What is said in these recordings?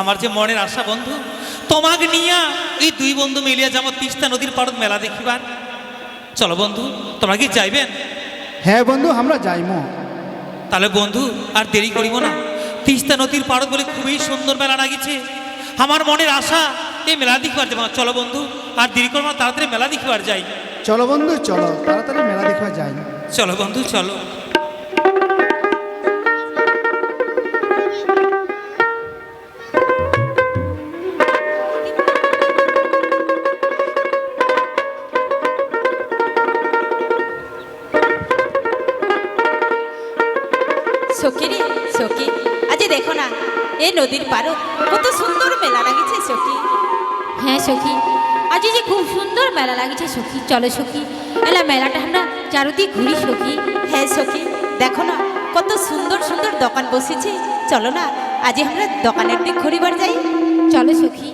আমার যে মনের আশা বন্ধু তোমাকে নিয়া এই দুই বন্ধু মিলিয়া যাব তিস্তা নদীর পাড়ত মেলা দেখিবার। চলো বন্ধু তোমরা কি চাইবেন হ্যাঁ বন্ধু আমরা যাইমো। তাহলে বন্ধু আর দেরি করিব না। তিস্তা নদীর পাড়ত বলে খুবই সুন্দর মেলা লাগিছে। আমার মনের আশা এই মেলা দেখিবার যাব চলো বন্ধু আর দেরি করব না তাড়াতাড়ি মেলা দেখিবার যাই। চলো বন্ধু চলো তাড়াতাড়ি মেলা দেখা যাই। চলো বন্ধু চলো। নদীর পারত কত সুন্দর মেলা লাগিছে সখী। হ্যাঁ সখী আজ যে খুব সুন্দর মেলা লাগছে সখী চলো সখী এলা মেলাটা আমরা চারদিক ঘুরি সখী। হ্যাঁ সখী দেখো না কত সুন্দর সুন্দর দোকান বসেছে চলো না আজ আমরা দোকানের দিক ঘুরিবার যাই। চলো সখী।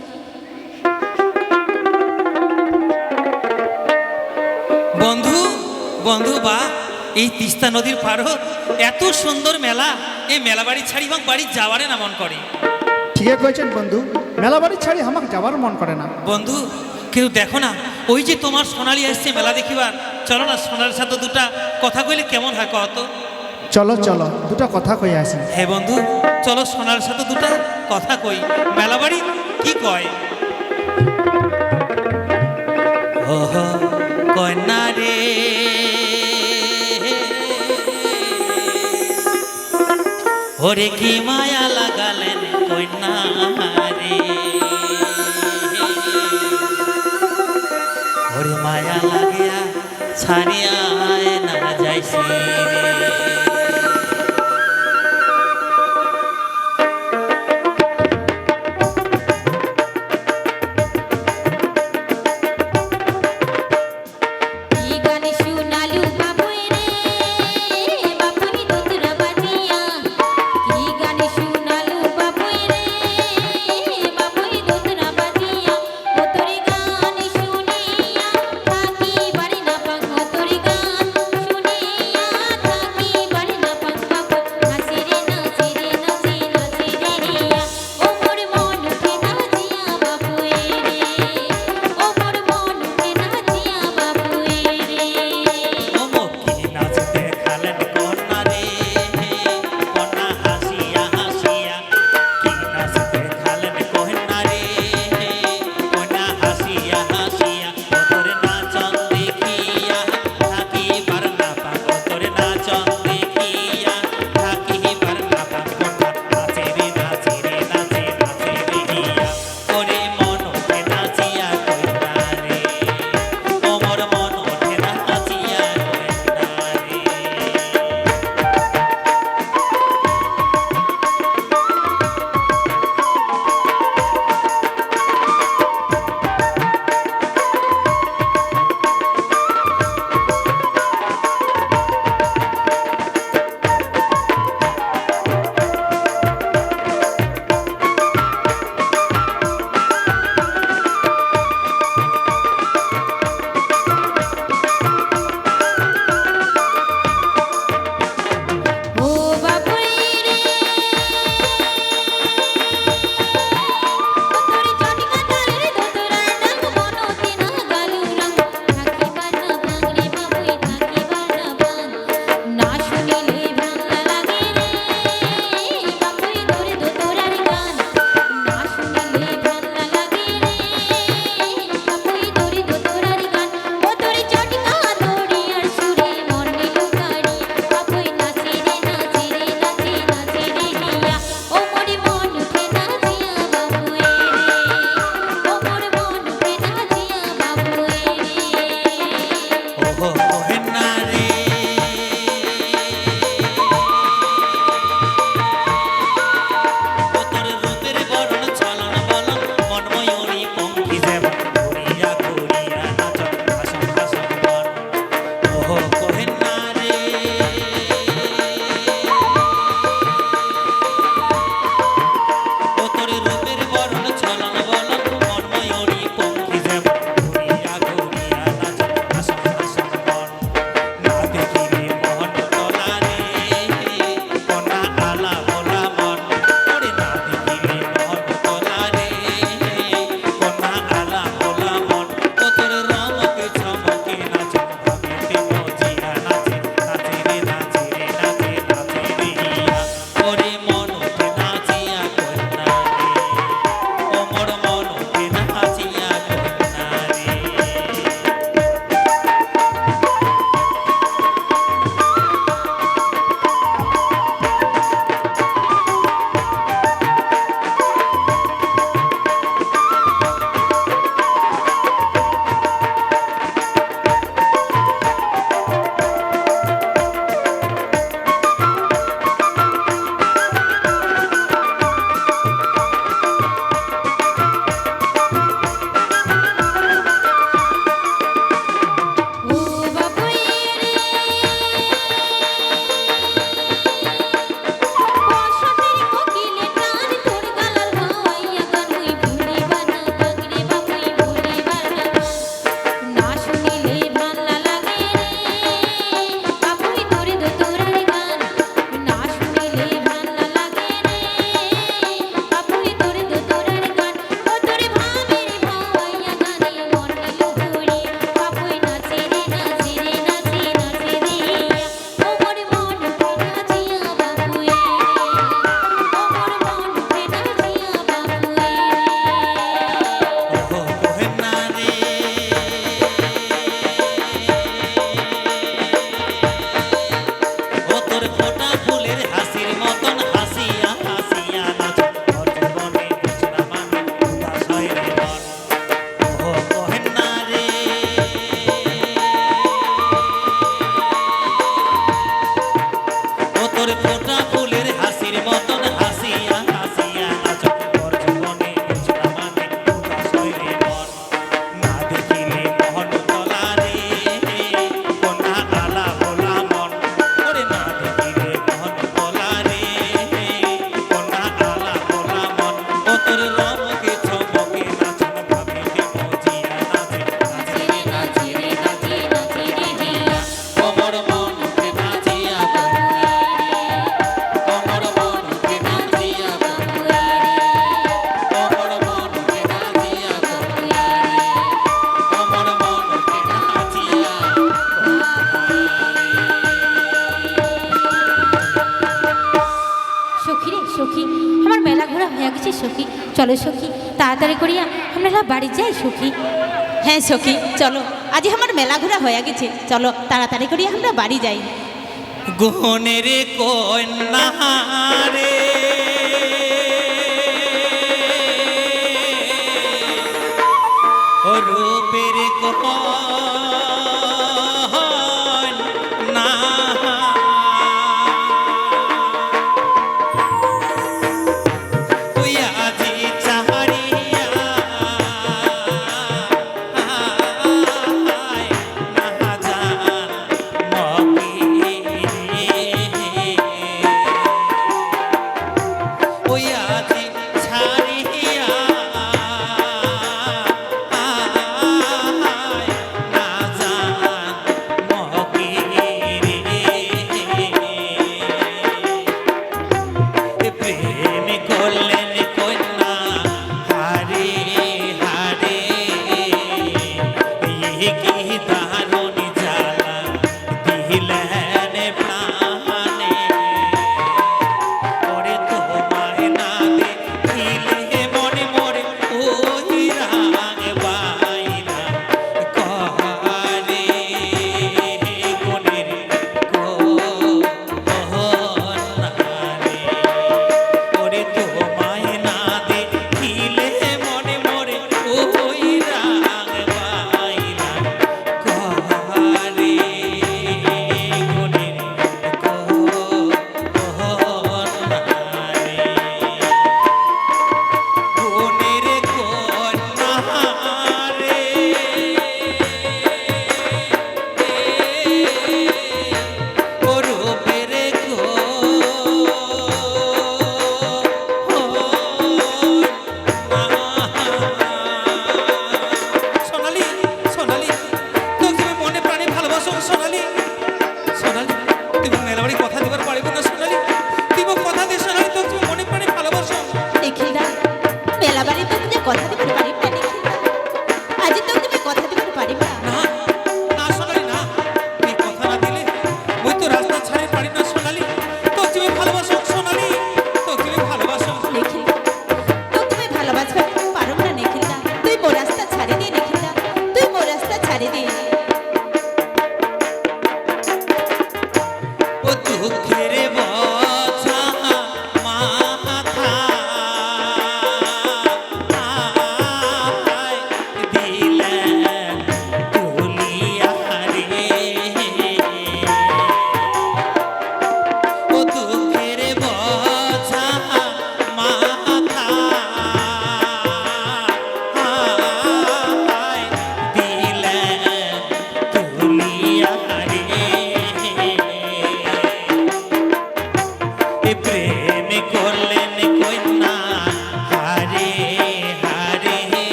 বন্ধু বন্ধু বা এই তিস্তা নদীর পাড়ত এত সুন্দর মেলা এই মেলা বাড়ি ছাড়ি এবং বাড়ি যাওয়ারে না মন করে। ঠিকই কয়েছেন বন্ধু মেলা বাড়ি ছাড়ি আমাকে যাওয়ার মন করে না। বন্ধু কিন্তু দেখো না ওই যে তোমার সোনালি আসছে মেলা দেখিবার চলো না সোনার সাথে দুটা কথা কইলে কেমন হয় কত চলো চলো দুটো কথা কই আসি। হ্যাঁ বন্ধু চলো সোনার সাথে দুটা কথা কই মেলা বাড়ি কি কয়? কন্যা রে। ওরে কি মায়া লাগালেন কন্যা রে? ওরে মায়া লাগিয়া ছাড়িয়া না যাইছি বাড়ি যাই, সখী। হ্যাঁ সখী, চলো। আজ আমার মেলা ঘোরা হয়ে গেছে। চলো, তাড়াতাড়ি করে আমরা বাড়ি যাই। গহনের কন্যা রে।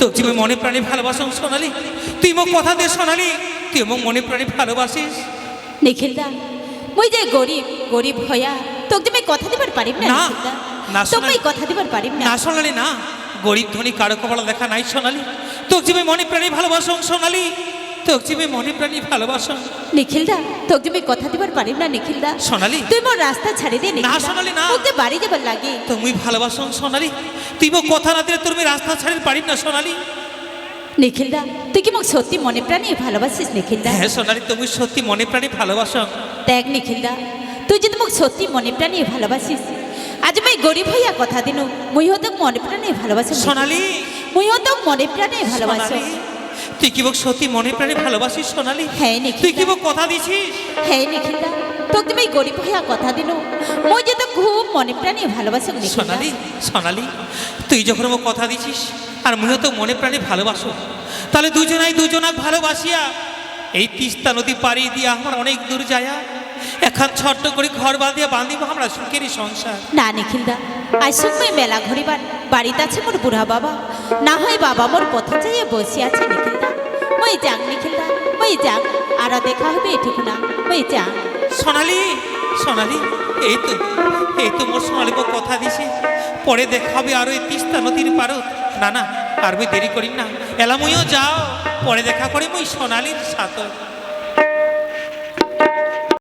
তোকে জীবন মনে প্রাণে ভালোবাসো সোনালি। তুই মোক কথা দে সোনালি। তুই মোক মনে প্রাণে ভালোবাসিস। নিখিলদা মই যে গরিব গরিব হইয়া তোকে যে কথা দিবার পারিব না না, তোকে কথা দিবার পারিম না। না সোনালি না। গরিব ধনী কারও কপালে দেখা নাই সোনালি। তোকে জীবন মনে প্রাণে ভালোবাসো সোনালি। তোকে তুমি মনে প্রাণে ভালোবাসো। নিখিলদা তোকে তুমি কথা দিবার পারিব না নিখিলদা। সোনালি। তুই মোর রাস্তা ছাড়ি দে নিখিলদা। সোনালি, না। তোকে বাড়ি যাবার লাগে। তুমি ভালোবাসো সোনালি। তুই মোক কথা না দিলে তোর আমি রাস্তা ছাড়িয়ে পারিব না সোনালি। নিখিলদা তুই কি মোক সত্যি মনে প্রাণে ভালোবাসিস নিখিলদা? হ্যাঁ সোনালি তুমি সত্যি মনে প্রাণে ভালোবাসো। দেখ নিখিলদা তুই যদি মোক সত্যি মনে প্রাণে ভালোবাসিস আজ মই গরিব হইয়া কথা দিনু মুইও তো মনে প্রাণে ভালোবাসি সোনালি। মুইও তো মনে প্রাণে ভালোবাসি তুই কি মোক সত্যি মনে প্রাণে ভালোবাসিস সোনালি? হ্যাঁ, নিখিল। তুই কি মোক কথা দিছিস? হ্যাঁ নিখিলদা তোকে তুমি গরিব হইয়া কথা দিলো। মই যে তো খুব মনে প্রাণে ভালোবাসো সোনালি সোনালি তুই যখন আমার কথা দিছিস আর মুইও তো মনে প্রাণে ভালোবাসো তাহলে দুজনাই দুজনাক ভালোবাসিয়া এই তিস্তা নদী পাড়ি দিয়ে আমার অনেক দূর যায়া এখন ছোট্ট করে ঘর বাঁধিয়া বাঁধিব আমরা সুখেরই সংসার। না নিখিলদা আজ সময় মেলা ঘুরিবার বাড়িতে আছে মোর বুড়া বাবা। না হয় বাবা মোর পথে যাইয়ে বসে আছে নিখিলদা ওই যাক নিখিলদা ওই যাক আর দেখা হবে এটুকু না। ওই যাক সোনালি সোনালি, এই তো এই তো মোর সোনালি কথা দিছে। পরে দেখা হবে আরও এই তিস্তা নদীর পারত। না না, আর দেরি করি না। এলা মুইও যাও। পরে দেখা করে ওই সোনালির সাথে